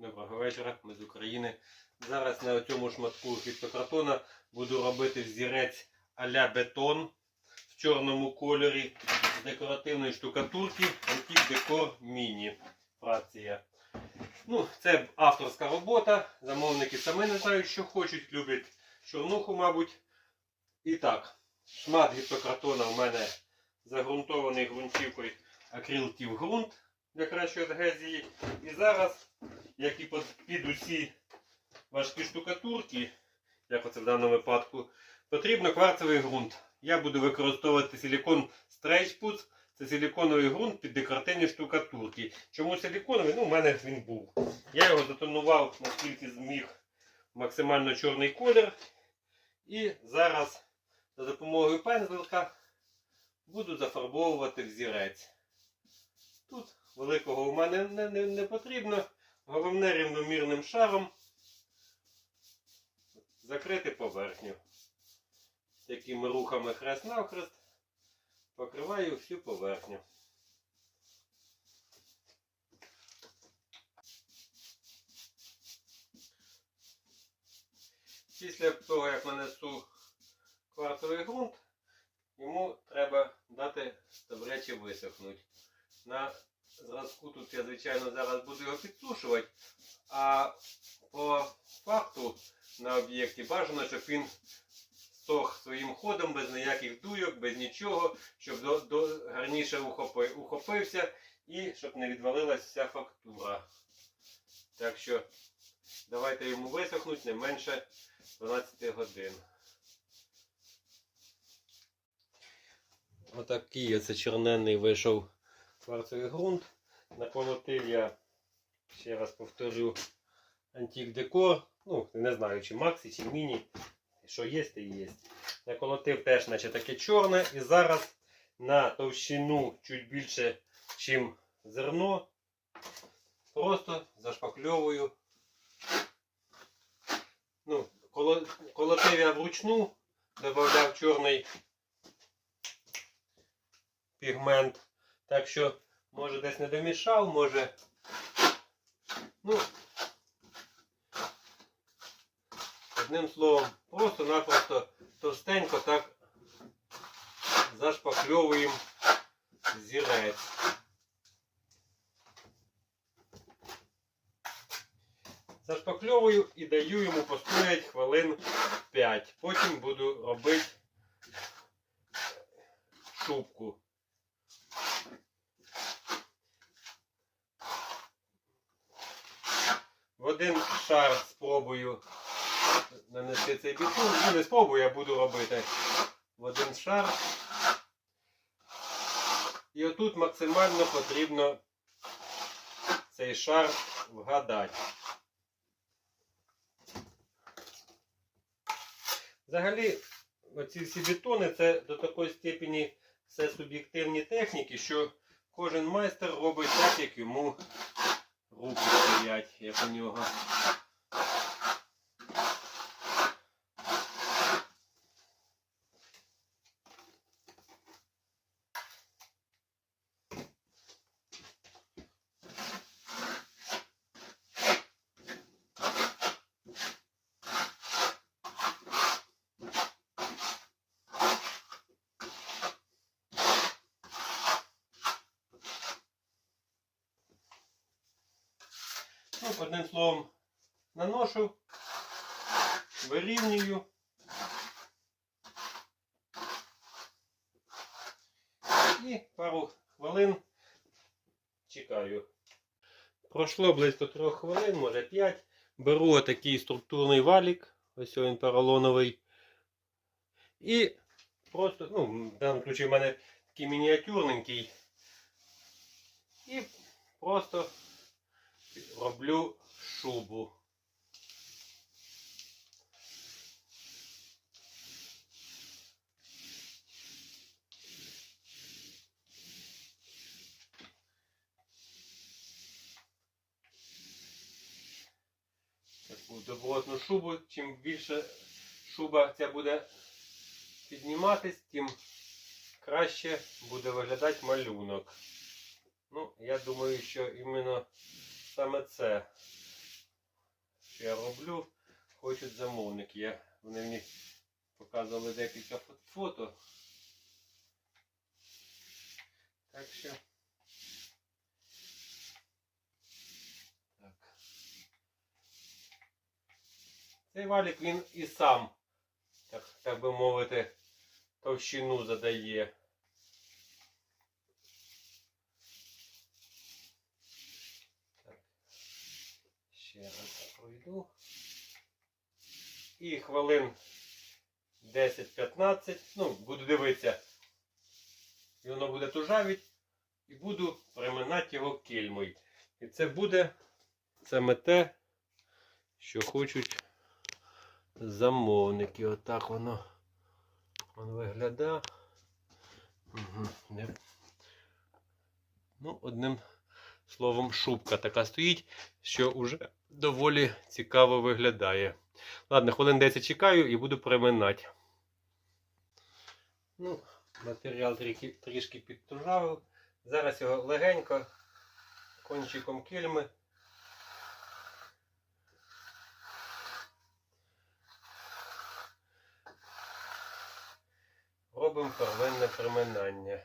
Доброго вечора, ми з України. Зараз на цьому шматку гіпсокартона буду робити взірець а-ля бетон в чорному кольорі з декоративної штукатурки Decor Mini фракція. Ну, це авторська робота. Замовники самі не знають, що хочуть, люблять чорнуху, мабуть. І так, шмат гіпсокартона в мене загрунтований ґрунтівкою акрилтів ґрунт для кращої адгезії. І зараз, як і під, усі важкі штукатурки, як оце в даному випадку, потрібно кварцевий ґрунт. Я буду використовувати силікон Stretchputs. Це силіконовий ґрунт під декоративні штукатурки. Чому силіконовий? Ну, у мене він був. Я його затонував, наскільки зміг максимально чорний колір. І зараз за допомогою пензлика буду зафарбовувати взірець. Тут великого у мене не, не, не потрібно. Головне рівномірним шаром закрити поверхню. Такими рухами хрест-навхрест покриваю всю поверхню. Після того, як нанесу кварцевий ґрунт, йому треба дати добряче висохнути. На зразку тут я, звичайно, зараз буду його підсушувати, а по факту на об'єкті бажано, щоб він сох своїм ходом, без ніяких дуйок, без нічого, щоб до, до, гарніше ухопи, ухопився і щоб не відвалилася вся фактура. Так що давайте йому висохнути не менше 12 годин. Отакий оце чорненний вийшов кварцевий ґрунт. Наколотив я, ще раз повторю, антик декор. Ну, не знаю, чи Максі, чи Міні. Що є, то є. Наколотив теж, наче таке чорне. І зараз на товщину чуть більше, ніж зерно. Просто зашпакльовую. Ну, колотив я вручну, додав чорний пігмент. Так що, може десь не домішав, може. Ну, одним словом, просто-напросто товстенько так зашпакльовуємо зірець. Зашпакльовую і даю йому постояти хвилин 5. Потім буду робити шубку. В один шар спробую нанести цей бітун. Ну, не спробую, я буду робити в один шар. І отут максимально потрібно цей шар вгадати. Взагалі, оці всі бетони це до такої степені все суб'єктивні техніки, що кожен майстер робить так, як йому руки стоять, як у нього. Одним словом, наношу, вирівнюю. І пару хвилин чекаю. Пройшло близько трьох хвилин, може 5. Беру отакий структурний валік, ось він поролоновий. І просто, ну, в даному випадку в мене такий мініатюрненький. І просто роблю шубу. Добротну шубу. Чим більше шуба ця буде підніматись, тим краще буде виглядати малюнок. Ну, я думаю, що іменно саме це що я роблю, хочуть замовники. Я, вони мені показували декілька фото. Так що. Так. Цей валік він і сам, так, так би мовити, товщину задає. Так. Ще пройду. І хвилин 10-15. Ну, буду дивитися. І воно буде тужавіть. І буду приминати його кільмою. І це буде саме те, що хочуть замовники. Отак воно, воно виглядає. Угу. Ну, одним словом, шубка така стоїть, що вже доволі цікаво виглядає. Ладно, хвилин 10 чекаю і буду приминати. Ну, матеріал трішки, трішки підтужавив. Зараз його легенько кончиком кільми. Робимо первинне приминання.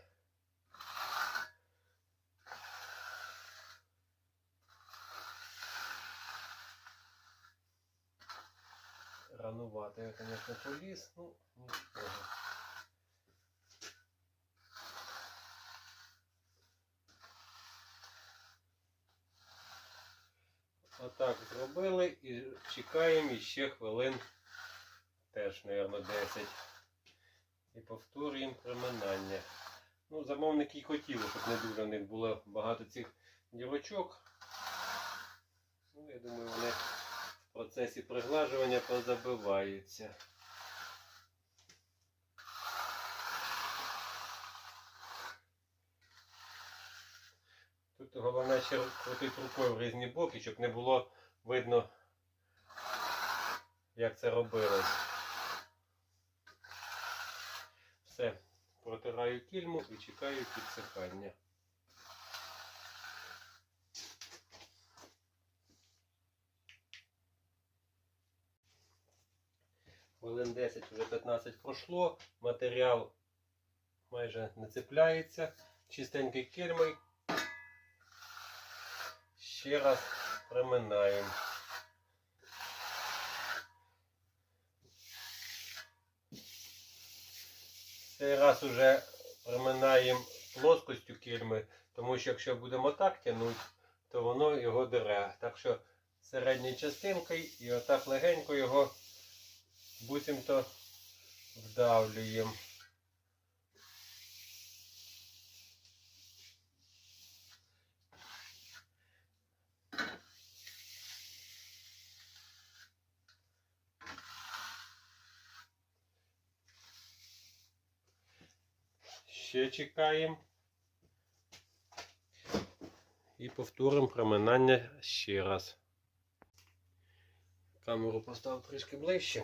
Ранувато я, конечно, поліз, ну нічого. Отак зробили і чекаємо іще хвилин теж, мабуть, 10. І повторюємо приминання. Ну, замовники й хотіли, щоб не дуже в них було багато цих дірочок. Ну, я думаю, вони процесі приглажування позабиваються. Тут головне ще крутити рукою в різні боки, щоб не було видно, як це робилось. Все, протираю кільму і чекаю підсихання. Хвилин 10, вже 15 пройшло, матеріал майже не цепляється, чистенький кільмой. Ще раз приминаємо. Цей раз уже приминаємо плоскостю кільми, тому що якщо будемо так тягнути, то воно його дере. Так що середньою частинкою і отак легенько його буцімто вдавлюємо. Ще чекаємо. І повторимо проминання ще раз. Камеру поставив трішки ближче.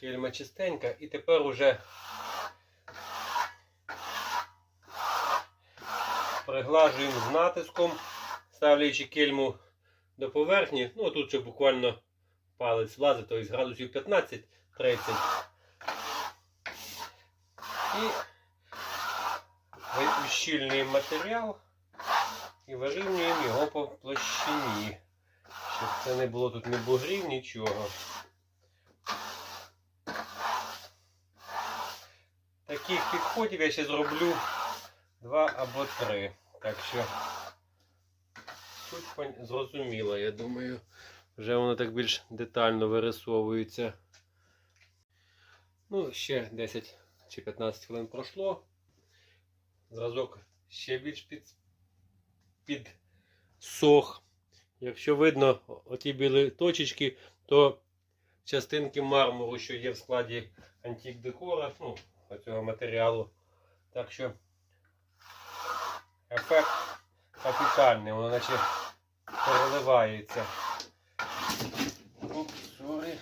Кельма чистенька. І тепер уже приглажуємо з натиском, ставлячи кельму до поверхні. Ну, тут ще буквально палець влазить, тобто градусів 15-30. І ущільнюємо матеріал і вирівнюємо його по площині, щоб це не було тут ні бугрів, нічого. Підходів я ще зроблю два або три. Так що суть пон- зрозуміла, я думаю, вже воно так більш детально вирисовується. Ну, ще 10 чи 15 хвилин пройшло. Зразок ще більш під, підсох. Якщо видно оті білі точечки, то частинки мармуру, що є в складі антик декора, ну, цього матеріалу. Так що ефект капітальний, воно наче переливається. Упс, сорі.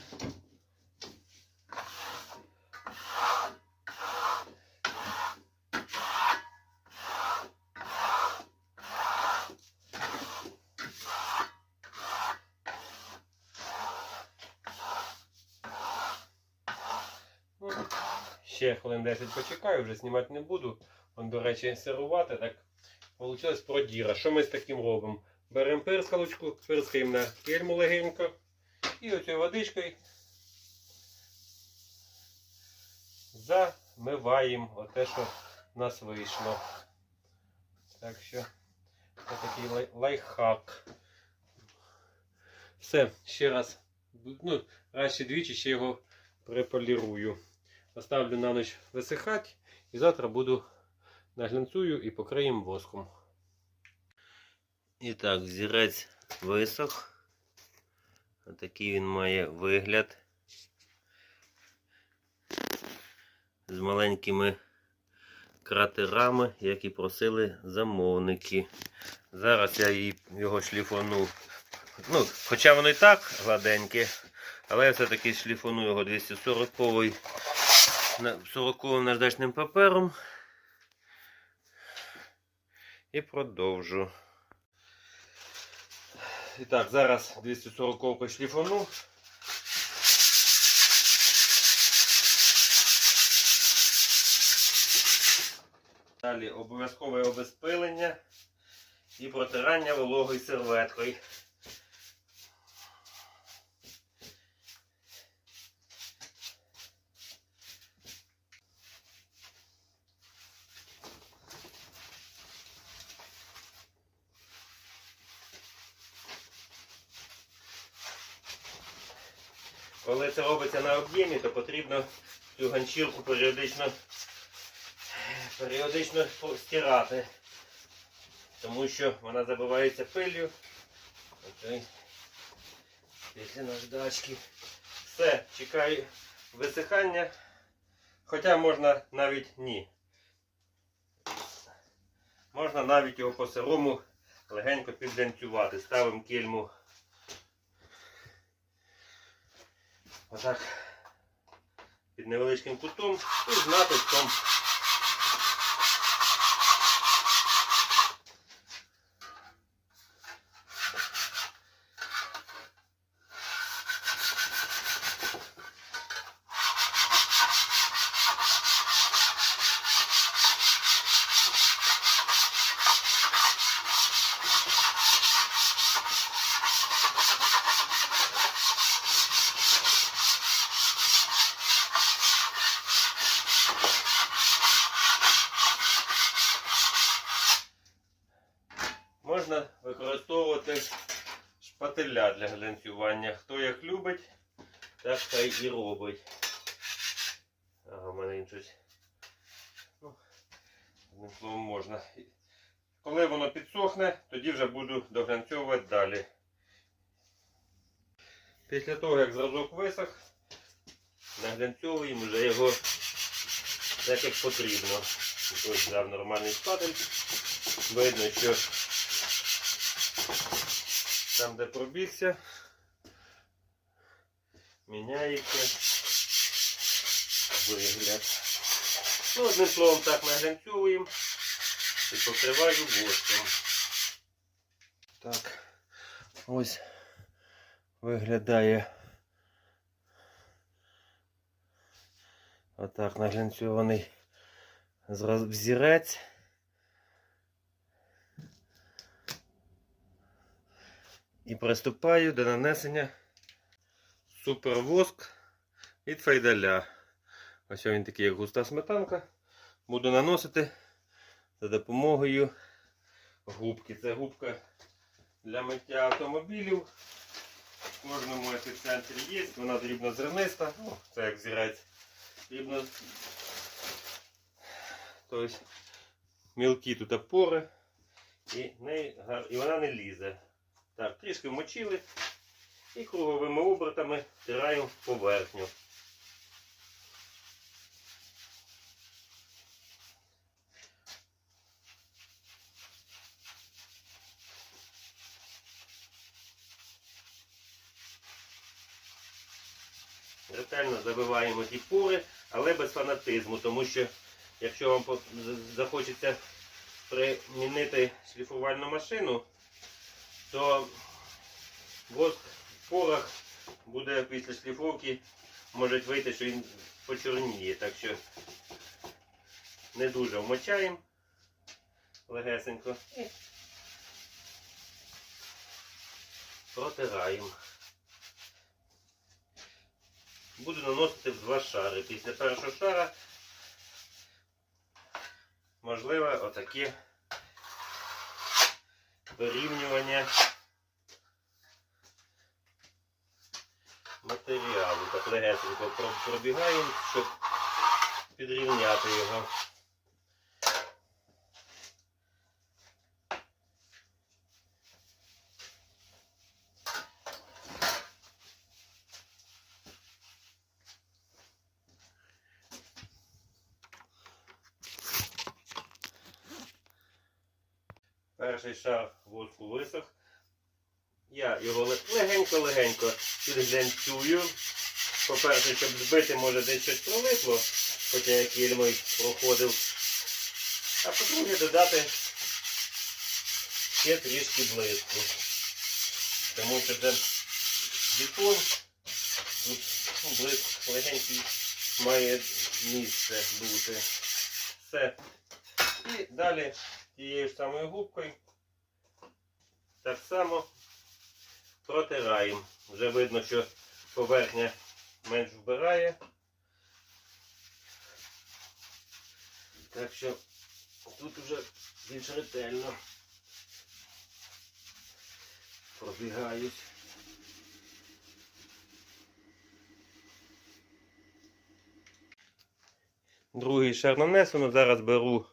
10 почекаю, вже знімати не буду. Он, до речі, сирувати. Так вийшло продіра. Що ми з таким робимо? Беремо пирскалочку, пирскаємо на кельму легенько. І оцією водичкою замиваємо оте, що в нас вийшло. Так що це такий лай- лайфхак. Все, ще раз. Ну, раз ще двічі ще його приполірую. Оставлю на ніч висихати і завтра буду наглянцую і покриємо воском. І так, зірець висох. Отакий він має вигляд. З маленькими кратерами, як і просили замовники. Зараз я його шліфону. Ну, хоча воно і так гладеньке, але я все-таки шліфону його 240 40 наждачним папером. І продовжу. І так, зараз 240 шліфону. Далі обов'язкове обезпилення і протирання вологою серветкою. Коли це робиться на об'ємі, то потрібно цю ганчірку періодично, періодично стирати, тому що вона забивається. Окей. Після наждачки. Все, чекаю висихання. Хоча можна навіть ні. Можна навіть його по сирому легенько підлянцювати. Ставимо кільму Отак. Під невеличким кутом і з натиском. Можна використовувати шпателя для глянцювання. Хто як любить, так та й і робить. Ага, в мене щось. Ну, одним словом можна. Коли воно підсохне, тоді вже буду доглянцьовувати далі. Після того, як зразок висох, наглянцьовуємо вже його так, як потрібно. Ось взяв нормальний шпатель. Видно, що там, де пробігся, міняється вигляд. Ну, одним словом, так наглянцюємо і покриваю воском. Так, ось виглядає отак наглянцьований взірець. І приступаю до нанесення супервоск від фейдаля. Ось він такий, як густа сметанка. Буду наносити за допомогою губки. Це губка для миття автомобілів. В кожному епіцентрі є, вона дрібнозерниста. Ну, це як зірець. Дрібно... Тобто мілкі тут опори і, не... і вона не лізе. Так, трішки вмочили і круговими обертами втираємо поверхню. Ретельно забиваємо ті пори, але без фанатизму, тому що якщо вам захочеться примінити шліфувальну машину, то воск в порах буде після шліфовки може вийти, що він почорніє. Так що не дуже вмочаємо легесенько протираємо. Буду наносити в два шари. Після першого шара можливо отаке вирівнювання матеріалу. Так легесенько пробігаємо, щоб підрівняти його. Перший шар воску висох. Я його легенько-легенько підглянцюю. По-перше, щоб збити, може десь щось пролипло, хоча я кільмою проходив. А по-друге, додати ще трішки блиску. Тому що це бетон, тут ну, блиск легенький має місце бути. Все. І далі тією ж самою губкою так само протираємо. Вже видно, що поверхня менш вбирає. Так що тут вже більш ретельно пробігають. Другий шар нанесено. Зараз беру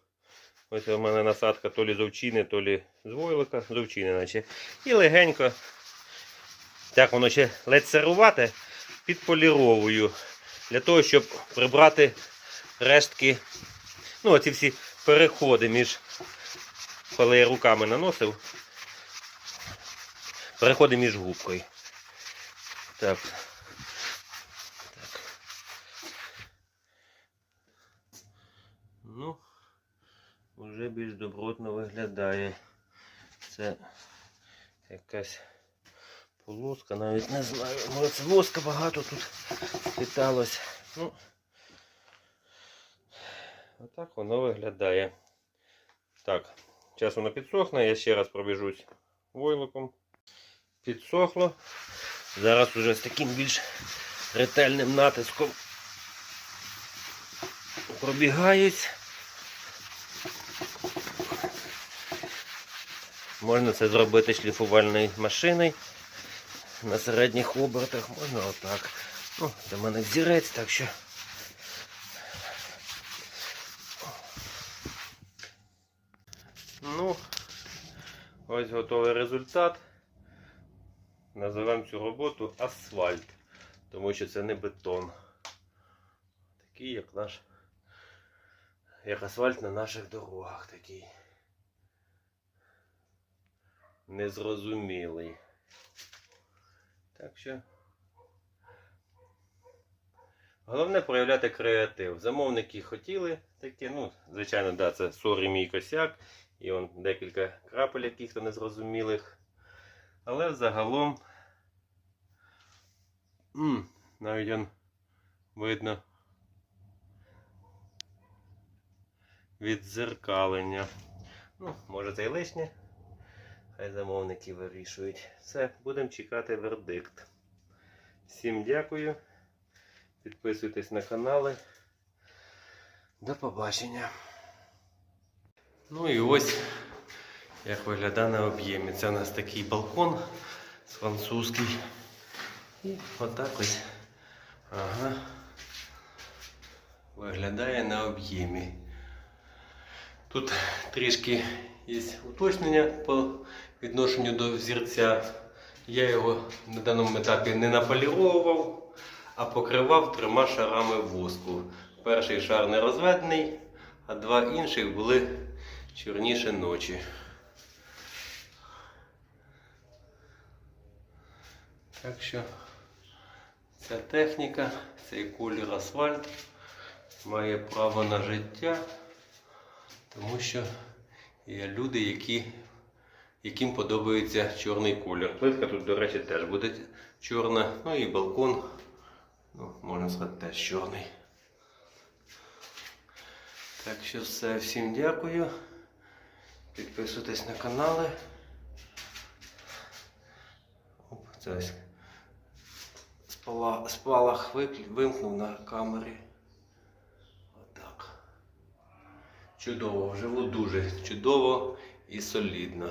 Ось у мене насадка то лі з овчини, то лі з войлика, з овчини наче. І легенько, так воно ще ледь сирувати, підполіровую. Для того, щоб прибрати рештки, ну оці всі переходи між, коли я руками наносив, переходи між губкою. Так. Ну. Уже більш добротно виглядає. Це якась полоска, навіть не знаю. Може це воска багато тут питалось. Ну, отак воно виглядає. Так, зараз воно підсохне, я ще раз пробіжусь войлоком. Підсохло. Зараз уже з таким більш ретельним натиском пробігають. Можна це зробити шліфувальною машиною на середніх обертах, можна отак. Ну, Це в мене взірець, так що. Ну, ось готовий результат. Називаємо цю роботу асфальт, тому що це не бетон. Такий, як наш, як асфальт на наших дорогах такий незрозумілий. Так що головне проявляти креатив. Замовники хотіли таке, ну, звичайно, да, це сорі мій косяк. І он декілька крапель яких-то незрозумілих. Але загалом м, навіть он видно віддзеркалення. Ну, може це і лишнє. Хай замовники вирішують. Все, будемо чекати вердикт. Всім дякую. Підписуйтесь на канали. До побачення. Ну і ось як виглядає на об'ємі. Це у нас такий балкон французький. І отак ось ага, виглядає на об'ємі. Тут трішки є уточнення по відношенню до взірця. Я його на даному етапі не наполіровував, а покривав трьома шарами воску. Перший шар не розведений, а два інших були чорніше ночі. Так що ця техніка, цей колір асфальт має право на життя. Тому що є люди, які, яким подобається чорний колір. Плитка тут, до речі, теж буде чорна. Ну і балкон Ну, можна сказати, теж чорний. Так що все, всім дякую. Підписуйтесь на канали. Оп, це ось спала, спалах вимкнув на камері. Отак. Чудово, живу дуже чудово і солідно.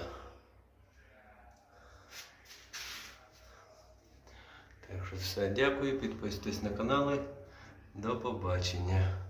Так що все, дякую, підписуйтесь на канали. До побачення.